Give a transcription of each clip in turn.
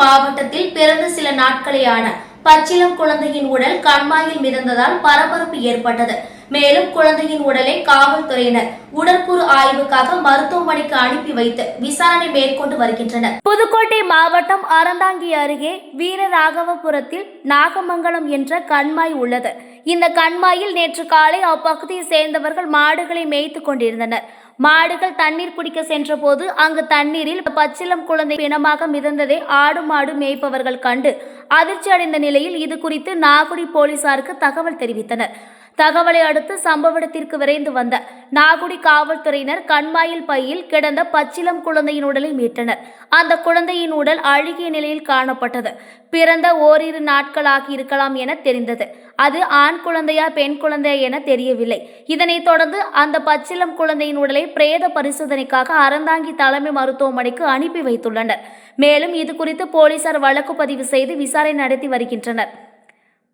மாவட்டத்தில் பிறந்த சில நாட்களேயான பச்சிலம் குழந்தையின் உடல் கண்மாயில் மிதந்ததால் பரபரப்பு ஏற்பட்டது. மேலும் குழந்தையின் உடலை காவல்துறையினர் உடற்கூறு ஆய்வுக்காக மருத்துவமனைக்கு அனுப்பி வைத்து விசாரணை மேற்கொண்டு வருகின்றனர். புதுக்கோட்டை மாவட்டம் அறந்தாங்கி அருகே வீரராகவபுரத்தில் நாகமங்கலம் என்ற கண்மாய் உள்ளது. இந்த கண்மாயில் நேற்று காலை அப்பகுதியை சேர்ந்தவர்கள் மாடுகளை மேய்த்துக் கொண்டிருந்தனர். மாடுகள் தண்ணீர் குடிக்க சென்றபோது அங்கு தண்ணீரில் பச்சிளம் குழந்தை பிணமாக மிதந்ததை ஆடு மாடு மேய்ப்பவர்கள் கண்டு அதிர்ச்சி அடைந்த நிலையில் இது குறித்து நாகுடி போலீசாருக்கு தகவல் தெரிவித்தனர். தகவலை அடுத்து சம்பவ இடத்திற்கு விரைந்து வந்த நாகுடி காவல்துறையினர் கண்மாயில் பையில் கிடந்த பச்சிளம் குழந்தையின் உடலை மீட்டனர். அந்த குழந்தையின் உடல் அழுகிய நிலையில் காணப்பட்டது. பிறந்த ஓரிரு நாட்களாகி இருக்கலாம் என தெரிந்தது. அது ஆண் குழந்தையா பெண் குழந்தையா என தெரியவில்லை. இதனைத் தொடர்ந்து அந்த பச்சிளம் குழந்தையின் உடலை பிரேத பரிசோதனைக்காக அறந்தாங்கி தலைமை மருத்துவமனைக்கு அனுப்பி வைத்துள்ளனர். மேலும் இது குறித்து போலீசார் வழக்கு பதிவு செய்து விசாரணை நடத்தி வருகின்றனர்.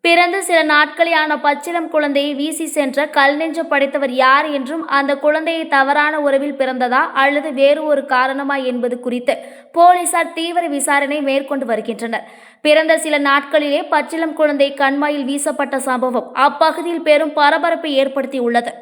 பிறந்து சில நாட்களேயான பச்சிளம் குழந்தையை வீசி சென்ற கல் நெஞ்ச படைத்தவர் யார் என்றும் அந்த குழந்தையை தவறான உறவில் பிறந்ததா அல்லது வேறு ஒரு காரணமா என்பது குறித்து போலீசார் தீவிர விசாரணை மேற்கொண்டு வருகின்றனர். பிறந்த சில நாட்களிலே பச்சிளம் குழந்தை கண்மாயில் வீசப்பட்ட சம்பவம் அப்பகுதியில் பெரும் பரபரப்பை ஏற்படுத்தியுள்ளது.